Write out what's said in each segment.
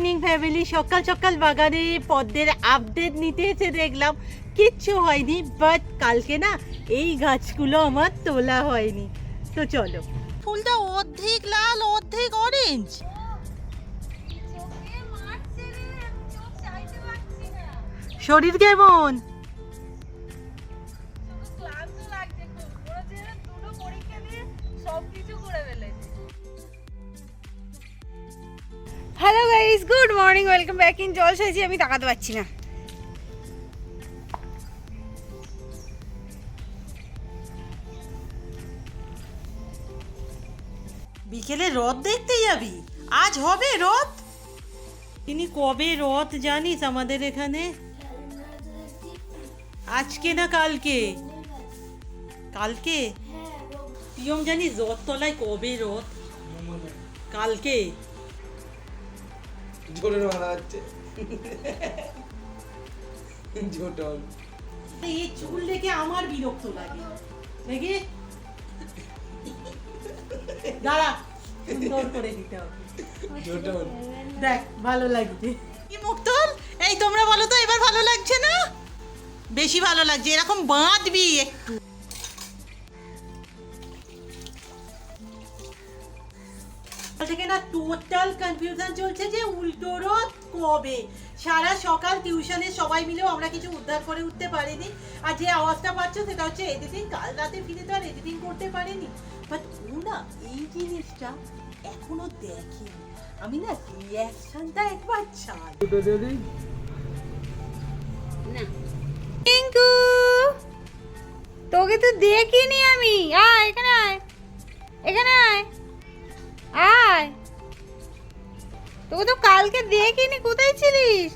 Morning family সকাল সকাল বাগানে পদ্মের আপডেট নিতে এসে দেখলাম, কিচ্ছু হয়নি বাট কালকে না এই গাছগুলো আমার তোলা হয়নি। তো চলো। ফুলটা অর্ধেক লাল, অর্ধেক অরেঞ্জ শরীর কেমন? Hello guys good morning welcome back in জল সাইছি আমি তাকাতে পারছি না। বিকেলে রথ দেখতে যাবি? আজ হবে রথ? তিনি কবে রথ জানিস আমাদের এখানে? আজকে না কালকে? কালকে? প্রিয়ম জানিস রথ তলায় কবে রথ? কালকে? মারা হচ্ছে। ঝোটল এই চুল দেখে আমার বিরক্ত লাগে। দেখি? দাঁড়া সুন্দর করে দিতে হবে। ঝোটল দেখ ভালো লাগছে। কি মুক্তল এই তোমরা বলো তো এবার ভালো লাগছে না? বেশি ভালো লাগছে এরকম বাঁধবি একটু। না টোটাল কনফিউশন চলছে যে উল্টো রোদ কবে? সারা সকাল টিউশনে সবাই মিলেও আমরা কিছু উদ্ধার করে উঠতে পারিনি। আর যে আওয়াজটা পাচ্ছ সেটা হচ্ছে এডিটিং কাল রাতে ফিরে তো আর এডিটিং করতে পারিনি। বাট ও না এই জিনিসটা এখনও দেখেনি। আমি না রিয়াকশনটা একবার চাই। দিই টিঙ্কু তোকে তো দেখিনি আমি। আয় এখানে আয়। এখানে আয়। আয়। তোকে তো কালকে দেখিনি, কোথায় ছিলিস?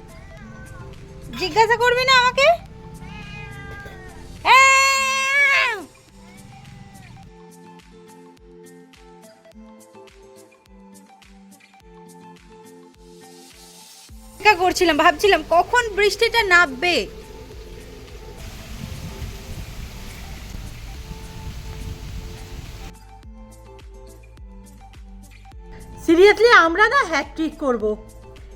জিজ্ঞাসা করবি না আমাকে? করছিলাম, ভাবছিলাম কখন বৃষ্টিটা নামবে? আমরা না হ্যাট্রিক করব।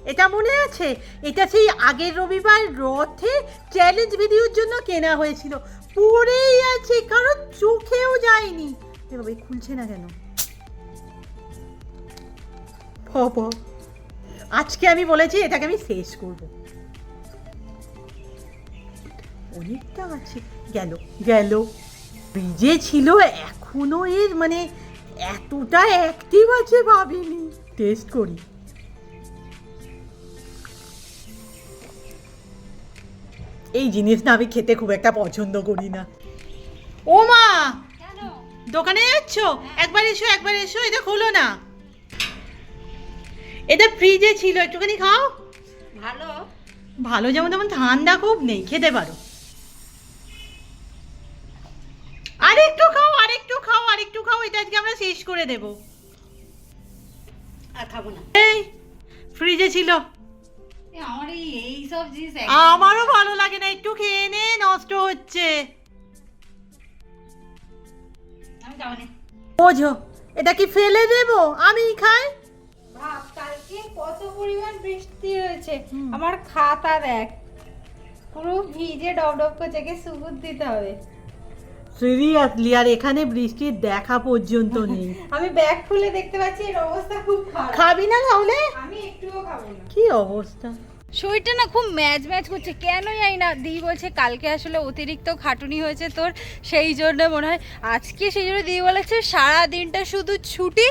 এটা মনে আছে? এটা সেই আগের রবিবার রথে চ্যালেঞ্জ ভিডিওর জন্য কেনা হয়েছিল। পড়েই আছে, কারণ চোখেও যায়নি। খুলছে না কেন? আজকে আমি বলেছি, এটাকে আমি শেষ করব। অনেকটা আছে। গেল গেল। ব্রিজে ছিল, এখনও এর মানে এতটা অ্যাক্টিভ আছে ভাবিনি। টেস্ট করি। এই জিনিস না আমি খেতে খুব একটা পছন্দ করি না। ও মা! দোকানে যাচ্ছ? একবার এসো একবার এসো এটা খোলো না। এটা ফ্রিজে ছিল একটুখানি খাও। ভালো। ভালো যেমন তেমন ঠান্ডা খুব নেই খেতে পারো। আরেকটু খাও আরেকটু খাও আরেকটু খাও এটা আজকে আমরা শেষ করে দেব। আর খাব না। এই ফ্রিজে ছিল। আমার এই সব জিনিস আমারও ভালো লাগে না একটু খেয়ে নে নষ্ট হচ্ছে। আমি যাব না। বোঝো এটা কি ফেলে দেব? আমি খাই? ভাব কালকে কত পরিমাণ বৃষ্টি হয়েছে। আমার খাতা দেখ। পুরো ভিজে ডব ডব করছে কে সুগুদ দিতে হবে। সিরিয়াসলি আর এখানে বৃষ্টির দেখা পর্যন্ত নেই। আমি ব্যাগ খুলে দেখতে পাচ্ছি এর অবস্থা খুব খারাপ। খাবি না তাহলে? আমি একটুও খাব না। কি অবস্থা? শরীরটা না খুব ম্যাচ ম্যাচ করছে কেন জানি না। দি বলছে কালকে আসলে অতিরিক্ত খাটুনি হয়েছে তোর সেই জন্য মনে হয়। আজকে সেই জন্য দি বলেছে সারা দিনটা শুধু ছুটি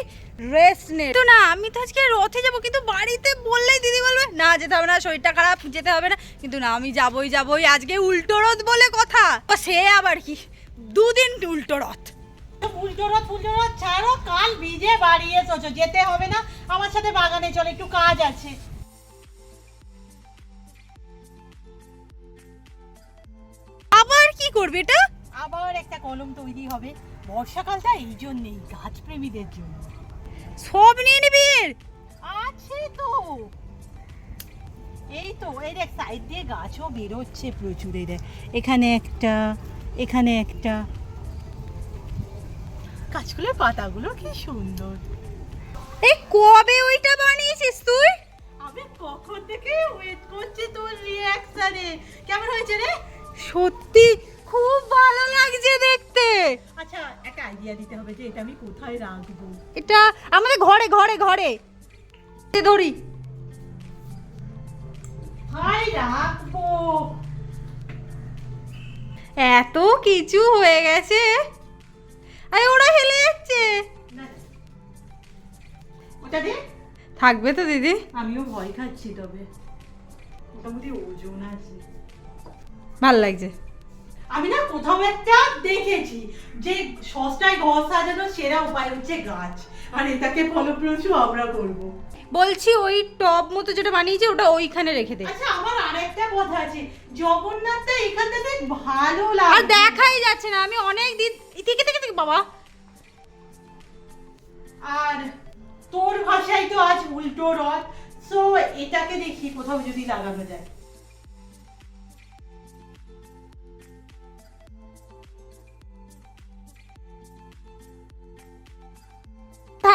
রেস্ট নে। তো না আমি তো আজকে রথে যাব কিন্তু বাড়িতে বললেই দিদি বলবে না যেতে হবে না শরীরটা খারাপ যেতে হবে না। কিন্তু না আমি যাবই যাবই আজকে উল্টো রথ বলে কথা। সে আবার কি? দুদিন উল্টো রথ। উল্টো রথ উল্টো রথ ছাড়ো কাল ভিজে বাড়ি এসেছ যেতে হবে না। আমার সাথে বাগানে চলো একটু কাজ আছে। আবার কি করবি এটা? আবার একটা কলম তৈরি হবে। বর্ষাকালটা এই জন্যেই গাছ প্রেমীদের জন্য। সব নিয়ে নিবি? আছে তো। এই তো এই দেখ সাইড দিয়ে গাছও বেরোচ্ছে প্রচুর এই এখানে একটা এখানে একটা গাছগুলোর পাতাগুলো কি সুন্দর। এই কবে ওইটা বানিয়েছিস তুই? আমি কখন থেকে ওয়েট করছি তোর রিঅ্যাকশনে কেমন হয়েছে রে? সত্যি খুব ভালো লাগছে দেখতে। আচ্ছা একটা আইডিয়া দিতে হবে যে এটা আমি কোথায় রাখব। এটা আমাদের ঘরে ঘরে ঘরে। এ ধরি। হাই রাখব? এত কিছু হয়ে গেছে। আরে ওরা হেলে যাচ্ছে। ওটা দে। থাকবে তো দিদি। আমিও ভয় খাচ্ছি তবে। মোটামুটি ওজন আছে। ভালো লাগছে। আমি না কোথাও একটা দেখেছি যে সস্তায় ঘর সাজানোর সেরা উপায় হচ্ছে গাছ। আর এটাকে ফলপ্রসূ আমরা করব। বলছি ওই টপ মতো যেটা বানিয়েছে ওটা ওইখানে রেখে দে। আচ্ছা আমার আরেকটা কথা আছে। জগন্নাথটা এখান থেকে ভালো লাগে। আর দেখাই যাচ্ছে না আমি অনেক দিন থেকে থেকে থেকে বাবা। আর তোর ভাষায় তো আজ উল্টো রথ সো এটাকে দেখি কোথাও যদি লাগানো যায়।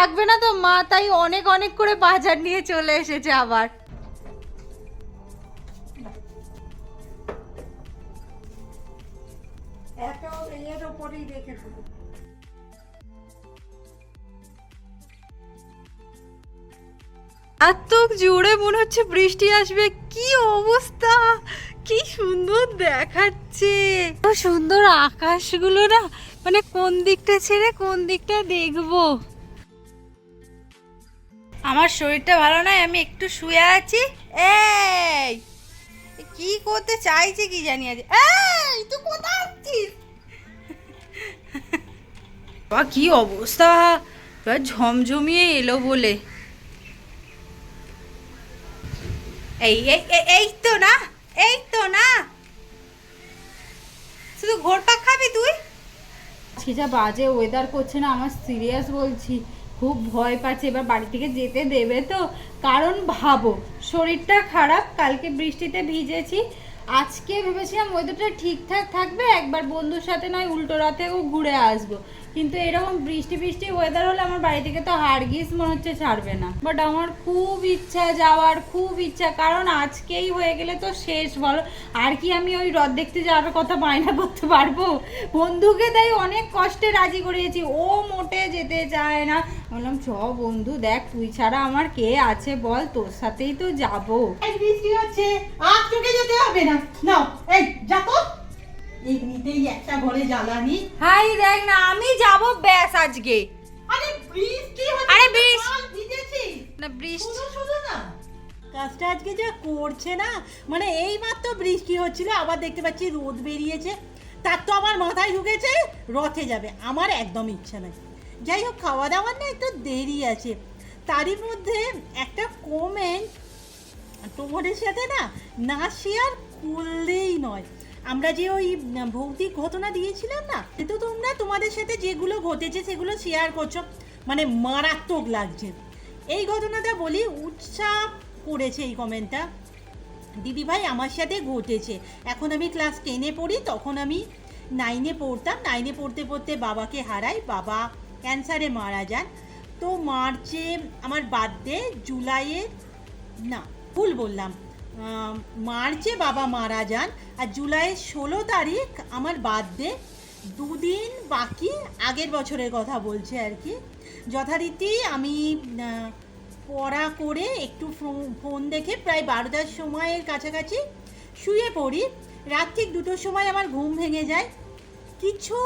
থাকবে না তো? মা তাই অনেক অনেক করে বাজার নিয়ে চলে এসেছে আবার। এত এর ওপরেই রেখে দেবো। এত জোরে মনে হচ্ছে বৃষ্টি আসবে। কি অবস্থা? কি সুন্দর দেখাচ্ছে। এত সুন্দর আকাশগুলো না মানে কোন দিকটা ছেড়ে কোন দিকটা দেখব? আমার শরীরটা ভালো নয় আমি একটু শুয়ে আছি। এই কি করতে চাইছে কি জানি আজ? এই তুই কোথায় আছিস বাবা, কি অবস্থা? এবার ঝমঝমিয়ে এলো বলে। এই এই এই- এই তো না এই তো না। শুধু ঘোরপাক খাবি তুই? আজকে যা বাজে ওয়েদার করছে না আমার সিরিয়াস বলছি। খুব ভয় পাচ্ছে, এবার বাড়ি থেকে যেতে দেবে তো। কারণ ভাবো, শরীরটা খারাপ, কালকে বৃষ্টিতে ভিজেছি। আজকে ভেবেছিলাম ওয়েদারটা ঠিকঠাক থাকবে, একবার বন্ধুর সাথে নয়, উল্টো রাতেও ঘুরে আসব। কিন্তু এরকম বৃষ্টি বৃষ্টি ওয়েদার হলে আমার বাড়ি থেকে তো হারগিস মনে হচ্ছে ছাড়বে না। বাট আমার খুব ইচ্ছা যাওয়ার, খুব ইচ্ছা, কারণ আজকেই হয়ে গেলে তো শেষ, বলো। আর কি আমি ওই হ্রদ দেখতে যাওয়ার কথা বায়না করতে পারব? বন্ধুকে তাই অনেক কষ্টে রাজি করিয়েছি। ও মোটে যেতে চায় না। বললাম, চ বন্ধু, দেখ, তুই ছাড়া আমার কে আছে বল, তোর সাথেই তো যাব। বৃষ্টি হচ্ছে আজ যেতে হবে না। নাও, এই, যা তো। এমনিতেই একটা ঘরে জ্বালানি। হাই দেখ না আমি যাব ব্যাস আজকে। আরে বৃষ্টি হচ্ছে আরে বৃষ্টি- না বৃষ্টি শুধু না। কাজটা আজকে যা করছে না মানে এই মাত্র বৃষ্টি হচ্ছিল আবার দেখতে পাচ্ছি রোদ বেরিয়েছে। তার তো আমার মাথায় ঢুকেছে রথে যাবে আমার একদম ইচ্ছা নাই। যাই হোক খাওয়া দাওয়ার না একটু দেরি আছে। তারই মধ্যে একটা কমেন্ট তোমাদের সাথে না না শেয়ার করলেই নয়। আমরা যে ওই ভৌতিক ঘটনা দিয়েছিলাম না কিন্তু তোমরা তোমাদের সাথে যেগুলো ঘটেছে সেগুলো শেয়ার করছ মানে মারাত্মক লাগছে। এই ঘটনাটা বলি উৎসাহ করেছে এই কমেন্টটা দিদি ভাই আমার সাথে ঘটেছে। এখন আমি ক্লাস টেনে পড়ি, তখন আমি নাইনে পড়তাম। নাইনে পড়তে পড়তে বাবাকে হারাই, বাবা ক্যান্সারে মারা যান। তো মার্চে, আমার বার্থডে জুলাইয়ের, না, ভুল বললাম। মার্চে বাবা মারা যান আর জুলাইয়ের ষোলো তারিখ আমার বার্থডে। দুদিন বাকি, আগের বছরের কথা বলছে আর কি। যথারীতি আমি পড়া করে একটু ফোন দেখে প্রায় বারোটার সময়ের কাছাকাছি শুয়ে পড়ি। রাত ঠিক দুটোর সময় আমার ঘুম ভেঙে যায়। কিছু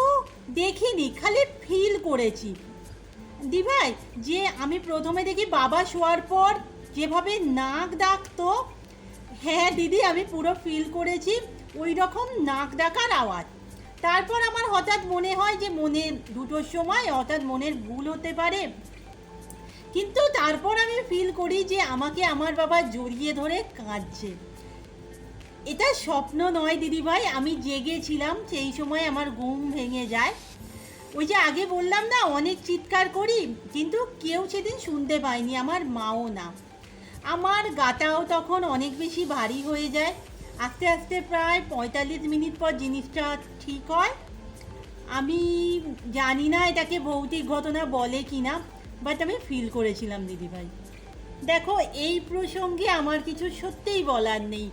দেখিনি, খালি ফিল করেছি। দিভাই, যে আমি প্রথমে দেখি বাবা শোয়ার পর যেভাবে নাক ডাকতো হ্যাঁ দিদি, আমি পুরো ফিল করেছি। ওই রকম নাক ডাকার আওয়াজ। তারপর আমার হঠাৎ মনে হয় যে মনে দুটোর সময় হঠাৎ মনের ভুল হতে পারে। কিন্তু তারপর আমি ফিল করি যে আমাকে আমার বাবা জড়িয়ে ধরে কাঁদছে। এটা স্বপ্ন নয় দিদিভাই আমি জেগেছিলাম, সেই সময় আমার ঘুম ভেঙে যায়। ওই যে আগে বললাম না, অনেক চিৎকার করি, কিন্তু কেউ সেদিন শুনতে পায়নি আমার মাও না। আমার গাটাও তখন অনেক বেশি ভারী হয়ে যায়। আস্তে আস্তে প্রায় পঁয়তাল্লিশ মিনিট পর জিনিসটা ঠিক হয়। আমি জানি না এটাকে ভৌতিক ঘটনা বলে কি না বাট আমি ফিল করেছিলাম দিদিভাই দেখো, এই প্রসঙ্গে আমার কিছু সত্যিই বলার নেই।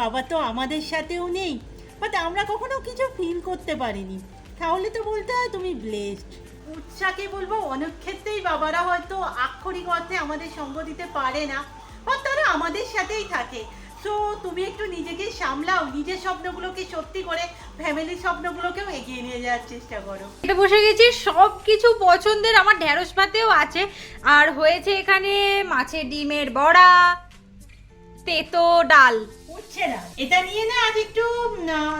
বাবা তো আমাদের সাথেও নেই বাট আমরা কখনো কিছু ফিল করতে পারিনি। তাহলে তো বলতে হয় তুমি ব্লেসড উৎসাকে বলব অনেক ক্ষেত্রেই বাবারা হয়তো আক্ষরিক অর্থে আমাদের সঙ্গ দিতে পারে না। বা তারা আমাদের সাথেই থাকে। সো তুমি একটু নিজেকে সামলাও নিজের স্বপ্নগুলোকে সত্যি করে ফ্যামিলির স্বপ্নগুলোকেও এগিয়ে নিয়ে যাওয়ার চেষ্টা করো। এটা বসে গেছি সব কিছু পছন্দের আমার ঢ্যাঁড়স পাতেও আছে। আর হয়েছে এখানে মাছের ডিমের বড়া তেতো ডাল। উঠছে না। এটা নিয়ে না আজ একটু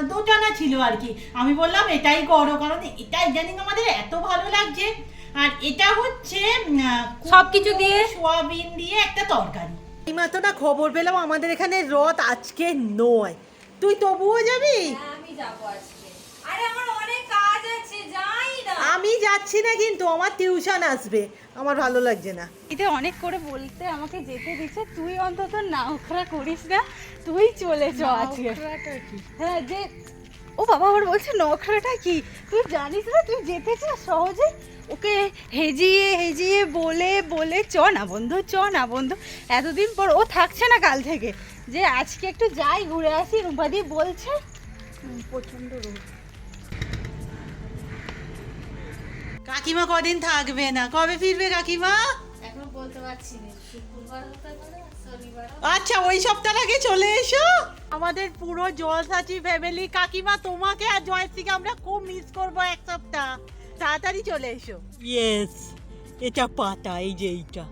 দোটানা ছিল আর কি। আমি বললাম এটাই করো কারণ এটা ইদানিং আমাদের এত ভালো লাগছে। আর এটা হচ্ছে উম, আহ, সবকিছু দিয়ে? সোয়াবিন দিয়ে একটা তরকারি। এই মাত্র না খবর পেলাম আমাদের এখানে রথ আজকে নয়। তুই তবুও যাবি? আমি যাব আজকে। আরে আমার অনেক কাজ আছে যাই না। আমি যাচ্ছি না কিন্তু আমার টিউশন আসবে। আমার ভালো লাগছে না। এটা অনেক করে বলতে আমাকে যেতে দিচ্ছে তুই অন্তত নাওখরা করিস না তুই চলে চ আজকে। হ্যাঁ যে ও বাবা আবার বলছে নখরাটা কি? তুই জানিস না তুই যেতে চাস সহজে ওকে হেজিয়ে হেজিয়ে বলে বলে চ না বন্ধু চ না বন্ধু। এতদিন পর ও থাকছে না কাল থেকে। যে আজকে একটু যাই ঘুরে আসি রূপাদি বলছে। প্রচণ্ড রোদ। কাকিমা কদিন থাকবে না? কবে ফিরবে কাকিমা? এখন বলতে পারছি না। শুক্রবার হতে পারে শনিবার আচ্ছা ওই সপ্তাহ আগে চলে এসো। আমাদের পুরো জলসাচি ফ্যামিলি কাকিমা তোমাকে আর জয়শ্রীকে আমরা খুব মিস করব এক সপ্তাহ। তাড়াতাড়ি চলে এসো। ইয়েস এটা পাতা এই যে এইটা।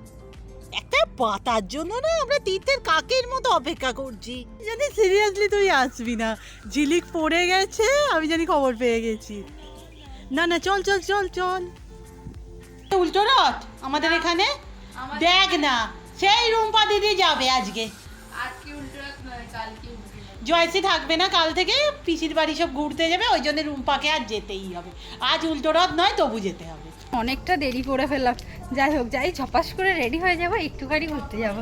একটা পাতার জন্য না আমরা তীর্থের কাকের মতো অপেক্ষা করছি। জানি সিরিয়াসলি তুই আসবি না। ঝিলিক পড়ে গেছে আমি জানি খবর পেয়ে গেছি। না না চল চল চল চল। উল্টো রথ আমাদের এখানে? দেখ না সেই রুম্পা দিদি যাবে আজকে। আজকে উল্টো রাত নয় কালকে জয়শ্রী থাকবে না কাল থেকে পিসির বাড়ি সব ঘুরতে যাবে ওই জন্য রুম্পাকে আর যেতেই হবে। আজ উল্টো রথ নয় তবু যেতে হবে। অনেকটা দেরি করে ফেললাম। যাই হোক যাই ঝপাস করে রেডি হয়ে যাব একটুখানি ঘুরতে যাব।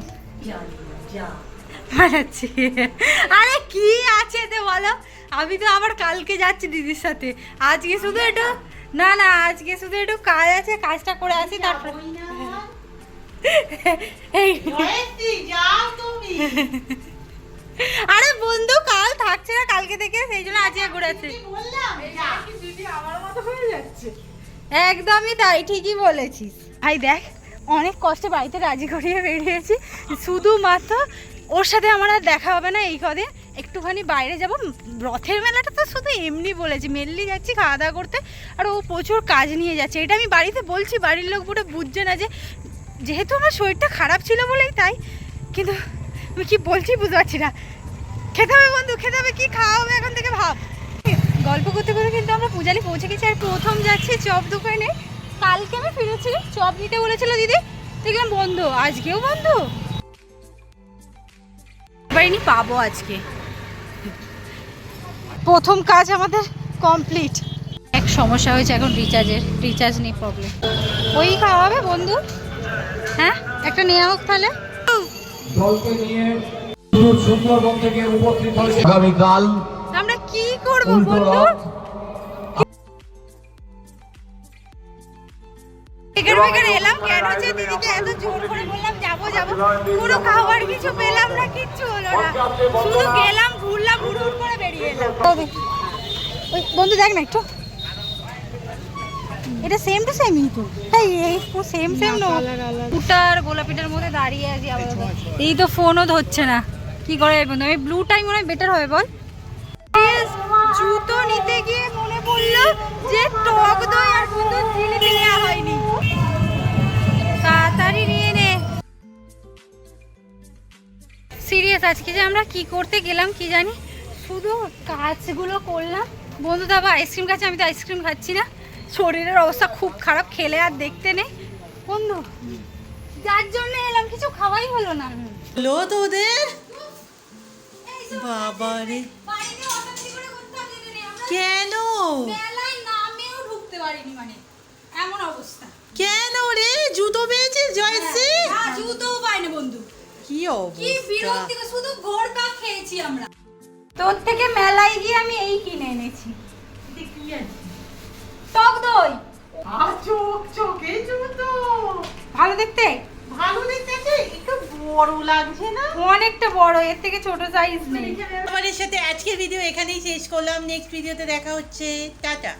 মারাচ্ছি। আরে কি আছে তো বলো? আমি তো আবার কালকে যাচ্ছি দিদির সাথে। আজকে শুধু একটু না না আজকে শুধু একটু কাজ আছে কাজটা করে আসি তারপর এই যাও তুমি। আরে বন্ধু, কাল থাকছে না কালকে থেকে, সেই জন্য আজকে ঘুরেছে একদমই তাই, ঠিকই বলেছিস। ভাই দেখ, অনেক কষ্টে বাড়িতে রাজি করিয়ে বেরিয়েছি। শুধুমাত্র ওর সাথে আমার আর দেখা হবে না এই কদিন। একটুখানি বাইরে যাব। রথের মেলাটা তো শুধু এমনি বলেছি, মেনলি যাচ্ছি খাওয়া দাওয়া করতে। আর ও প্রচুর কাজ নিয়ে যাচ্ছে। এটা আমি বাড়িতে বলছি, বাড়ির লোক পুরো বুঝছে না যে, যেহেতু আমার শরীরটা খারাপ ছিল বলেই তাই। কিন্তু আমি কি বলছি বুঝতে পারছি না। খেতে হবে বন্ধু, খেতে হবে, কি খাওয়া হবে এখন থেকে ভাব। গল্প করতে করতে কিন্তু আমরা পূজালি পৌঁছে গেছি আর প্রথম যাচ্ছি চপ দোকানে। কালকে আমি ফিরেছি চপ নিতে বলেছিল দিদি। দেখলাম বন্ধ, আজকেও বন্ধ। এবারে পাবো আজকে। প্রথম কাজ আমাদের কমপ্লিট এক সমস্যা হয়েছে এখন রিচার্জের রিচার্জ নেই প্রবলেম ওই খাওয়া হবে বন্ধু। হ্যাঁ একটা নেওয়া হোক তাহলে। দলকে নিয়ে সুন্দরবন থেকে উপস্থিত হয়েছে। আগামীকাল আমরা কি করব উল্টো বন্ধু? বেকার বেকার এলাম কেন যে দিদিকে এত জোর করে বললাম যাব যাব। কোনো খাবার কিছু পেলাম না কিচ্ছু হলো না। শুধু গেলাম ঘুরলাম হুড় হুড় করে বেরিয়ে এলাম। ওই বন্ধু দেখ না একটু। এটা সেম টু সেম কিন্তু। এই এই সেম সেম নো কুটার গোলাপিটার মধ্যে দাঁড়িয়ে আছি এই তো ফোনও ধরছে না। কি করে বন্ধু? আমি ব্লুটাই মনে হয় বেটার হবে বল। জুতো নিতে গিয়ে মনে পড়ল যে টক দই আর বন্ধু জিলিপি নেওয়া হয়নি। তাড়াতাড়ি নিয়ে নে। সিরিয়াস আজকে যে আমরা কি করতে গেলাম কি জানি? শুধু কাজগুলো করলাম। বন্ধু আবার আইসক্রিম খাচ্ছে আমি তো আইসক্রিম খাচ্ছি না। শরীরের অবস্থা খুব খারাপ খেলে আর দেখতে নেই। বন্ধু যার জন্য এলাম কিছু খাওয়াই হলো না। হলো তোদের? দিদি, আমরা কেন মানে এমন অবস্থা। কেন রে? জুতো পেয়েছিস জয়শ্রী? না জুতোও পাইনি বন্ধু। কি কি অবস্থা শুধু ঘোর খেয়েছি আমরা। তোর থেকে মেলায় গিয়ে আমি এই কিনে এনেছি। টক দই। চোখ চোখে জুতো ভালো দেখতে? ভালো দেখতে একটু বড় লাগছে না? অনেকটা বড় এর থেকে ছোট সাইজ নেই। আমাদের সাথে আজকের ভিডিও এখানেই শেষ করলাম। নেক্সট ভিডিওতে দেখা হচ্ছে। টাটা।